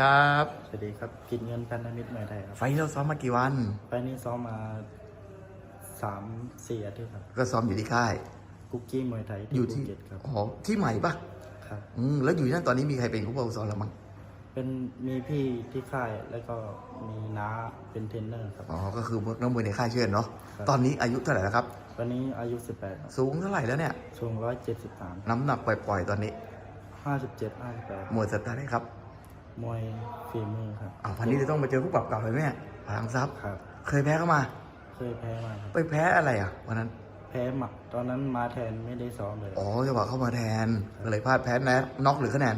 ครับสวัสดีครับ กินเงินพันธมิตรใหม่ไทยครับ ไฟล์เราซ้อมมากี่วัน ไปนี้ซ้อมมาสามสี่อาทิตย์ครับ ก็ซ้อมอยู่ที่ค่าย กุ๊กกี้มวยไทยอที่ยู่ภูที่เก็ตครับ อ๋อที่ใหม่ปะครับ อืมแล้วอยู่ที่นั่นตอนนี้มีใครเป็นผู้ปกครองเรามั้งเป็นมีพี่ที่ค่ายแล้วก็มีน้าเป็นเทรนเนอร์ครับ อ๋อก็คือนักมวยในค่ายเชื่อนเนาะครับ ตอนนี้อายุเท่าไหร่แล้วครับ วันนี้อายุ 18ครับสูงเท่าไหร่แล้วเนี่ย สูง173 น้ำหนักปล่อยๆตอนนี้57 58มวยสไตล์ไหนครับ มวยฝีมือครับอ้าววันนี้จะต้องมาเจอผู้ปรับเก่าเลยไหมเนี่ยพลังทรัพย์ครับ เคยแพ้เข้ามา เคยแพ้มาครับไปแพ้อะไรอะวันนั้น แพ้หมัดตอนนั้นมาแทนไม่ได้ซ้อมเลย อ๋อจังหวะเข้ามาแทนก็เลยพลาดแพ้แนน็อกหรือคะแนน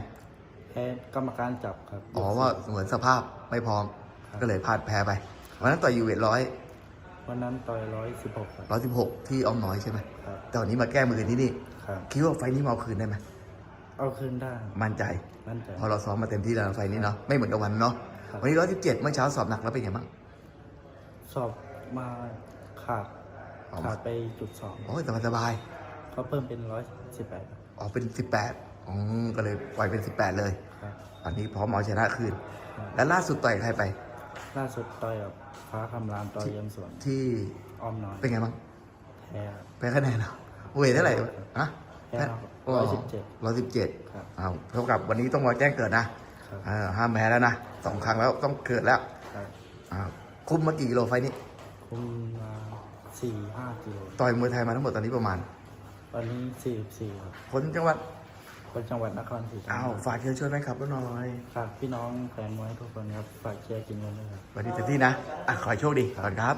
แพ้กรรมการจับครับ อ๋อว่าเหมือนสภาพไม่พร้อมครับก็เลยพลาดแพ้ไป วันนั้นต่อยอยู่เวทร้อย วันนั้นต่อย116ครับร้อยสิบหกที่อ้อมน้อยใช่ไหมครับแต่วันนี้มาแก้มือที่นี่ครับคิดว่าไฟล์นี้มาเอาคืนได้ไหม เอาคืนได้ มั่นใจ มั่นใจ พอเราซ้อมมาเต็มที่แล้วไฟล์นี้เนาะไม่เหมือนกับวันเนาะครับ วันนี้ร้อยสิบเจ็ดเมื่อเช้าสอบหนักแล้วเป็นไงบ้าง สอบมาขาดอ๋อขาดไปจุดสองโอ้ยสบายสบายเขาเพิ่มเป็นร้อยสิบแปดๆอ๋อเป็นสิบแปดอ๋อก็เลยปล่อยเป็นสิบแปดเลยครับตอนนี้พร้อมเอาชนะคืนครับแล้วล่าสุดต่อยกับใครไป ล่าสุดต่อยกับฟ้าคำรามต่อยเยี่ยมสวนที่อ้อมน้อยเป็นไงบ้างแพ้แพ้คะแนนเหรอเวทเท่าไหร่ฮะแพ้ ร้อยสิบเจ็ดร้อยสิบเจ็ดครับอ้าวเท่ากับวันนี้ต้องรอแจ้งเกิดนะครับเออห้ามแพ้แล้วนะสองครั้งแล้วต้องเกิดแล้วครับอ้าวคุมมากี่กิโลไฟล์นี้คุมมาสี่ห้ากิโลต่อยมวยไทยมาทั้งหมดตอนนี้ประมาณ ตอนนี้สี่สิบสี่ครับคนจังหวัดคนจังหวัดนครศรีธรรมอ้าวราชฝากเชิญชวนแฟนคลับเราหน่อยฝากพี่น้องแฟนมวยทุกคนครับฝากเชียร์กินเงินด้วยครับวันนี้เต็มที่นะอะขอให้โชคดีขอบคุณครับ